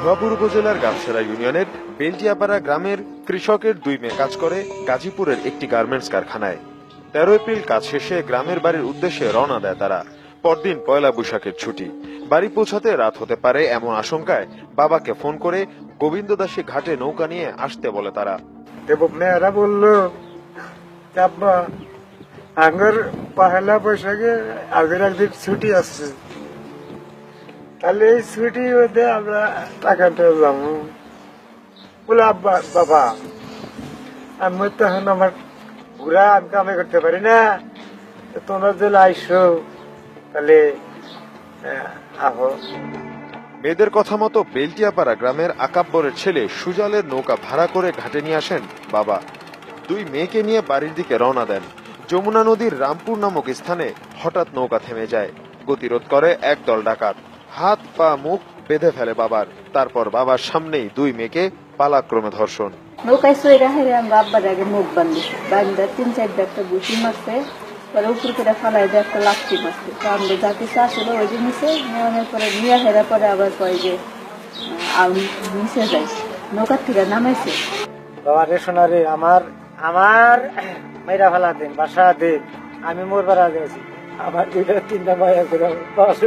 ভুয়াপুর উপজেলার গাবসেরা ইউনিয়নের বেলটিয়াপাড়া গ্রামের কৃষকের দুই মেয়ে কাজ করে গাজীপুরের একটি গার্মেন্টস কারখানায়। তেরো এপ্রিল কাজ শেষে গ্রামের বাড়ির উদ্দেশ্যে রওনা দেয় তারা। পরদিন পয়লা বৈশাখের ছুটি। বাড়ি পৌঁছাতে রাত হতে পারে এমন আশঙ্কায় বাবাকে ফোন করে গোবিন্দদাসী ঘাটে নৌকা নিয়ে আসতে বলে তারা। মেয়েরা বলল পহেলা বৈশাখে আগের একদিন ছুটি আসছে। তাহলে এই ছুটি মধ্যে আমরা টাকাটা যাব। বলে, আব্বা, বাবা, আমি তো এখন আমার ঘুরা, আমি কামে করতে পারি না। তোমরা যদি আইসো, তাহলে, আহো মেয়েদের কথা মতো বেলটিয়াপাড়া গ্রামের আকাব্বরের ছেলে সুজালের নৌকা ভাড়া করে ঘাটে নিয়ে আসেন বাবা। দুই মেয়েকে নিয়ে বাড়ির দিকে রওনা দেন। যমুনা নদীর রামপুর নামক স্থানে হঠাৎ নৌকা থেমে যায়। গতিরোধ করে একদল ডাকাত। হাত পা মুখ বেঁধে ফেলে বাবার। তারপর বাবার সামনেই দুই মেয়েকে পালাক্রমে ধর্ষণ। নৌকায় সইরা হেরে আমরা আব্বার আগে মুখ বান্ধিছি বান্ধা তিন চারটা একটা বুসি মারছে পরে উপর করে ফালাই দিয়ে একটা লাচ্ছি মারছে। তো আমরা যা কিছু আসলে ওই যে নিচে নেওয়ানোর পরে নিয়ে হেরা পরে আবার কয় যে আমি নিচে যাই। নৌকার থেকে নামাইছে। বাবা রে সোনা রে আমার আমার মেয়েরা ফেলা দিন বাসা দিন। আমি মোর বেড়া দিয়েছি আমার দুইটা তিনটা মায়া করে বাসা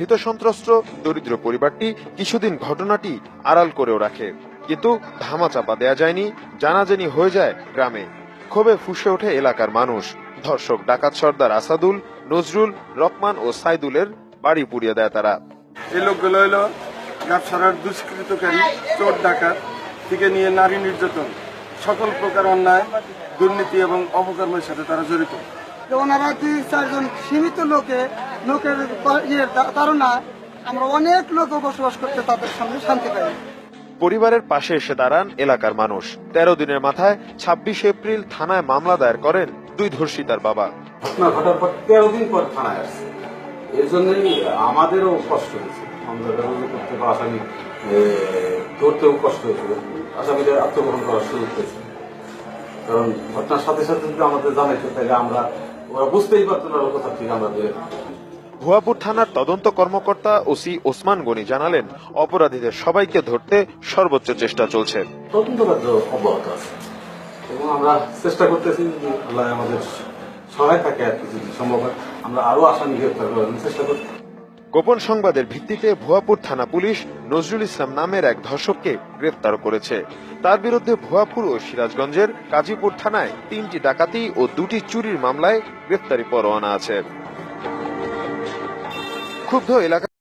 ভীত সন্ত্রস্ত দরিদ্র পরিবারটি কিছুদিন ঘটনাটি আড়াল করেও রাখে। কিন্তু ধামাচাপা দেয়া যায়নি, জানাজানি হয়ে যায় গ্রামে। ক্ষোভে ফুসে ওঠে এলাকার মানুষ। ধর্ষক ডাকাত সর্দার আসাদুল, নজরুল রহমান ও সাইদুলের বাড়ি পুড়িয়ে দেয় তারা। এই লোকগুলো হলো দুষ্কৃতকারী, চোর ডাকাত থেকে নিয়ে নারী নির্যাতন। সকল প্রকার অন্যায়, দুর্নীতি এবং অপকর্মের সাথে তারা জড়িত। যে ওনারা দুই চারজন সীমিত লোকে লোকের ইয়ে কারণে আমরা অনেক লোক বসবাস করতে তাদের সঙ্গে শান্তি পাই। পরিবারের পাশে এসে দাঁড়ান এলাকার মানুষ। তেরো দিনের মাথায় ছাব্বিশ এপ্রিল থানায় মামলা দায়ের করেন দুই ধর্ষিতার বাবা। ঘটনা ঘটার পর তেরো দিন পর থানায় আসছে। এর জন্যই আমাদেরও কষ্ট হয়েছে। আমরা করতে বা আসামি ধরতেও কষ্ট হয়েছিল আসামিদের আত্মগ্রহণ করার সুযোগ পেয়েছে। কারণ ঘটনার সাথে সাথে যদি আমাদের জানাইতো তাহলে আমরা ওরা বুঝতেই পারতো না ওরা কোথা থেকে আমরা দূরে ভুয়াপুর থানার তদন্ত কর্মকর্তা ওসি ওসমান গনি জানালেন অপরাধীদের সবাইকে ধরতে সর্বোচ্চ চেষ্টা চলছে। তদন্ত কার্য অব্যাহত আছে। এবং আমরা চেষ্টা করতেছি আল্লাহ আমাদের সহায় থাকে আর কি যদি সম্ভব হয়। আমরা আরও আসামি করার চেষ্টা করছি। গোপন সংবাদের ভিত্তিতে ভুয়াপুর থানা পুলিশ নজরুল ইসলাম নামের এক ধর্ষককে গ্রেফতার করেছে। তার বিরুদ্ধে ভুয়াপুর ও সিরাজগঞ্জের কাজীপুর থানায় তিনটি ডাকাতি ও দুটি চুরির মামলায় গ্রেফতারি পরোয়ানা আছে। ক্ষুব্ধ এলাকা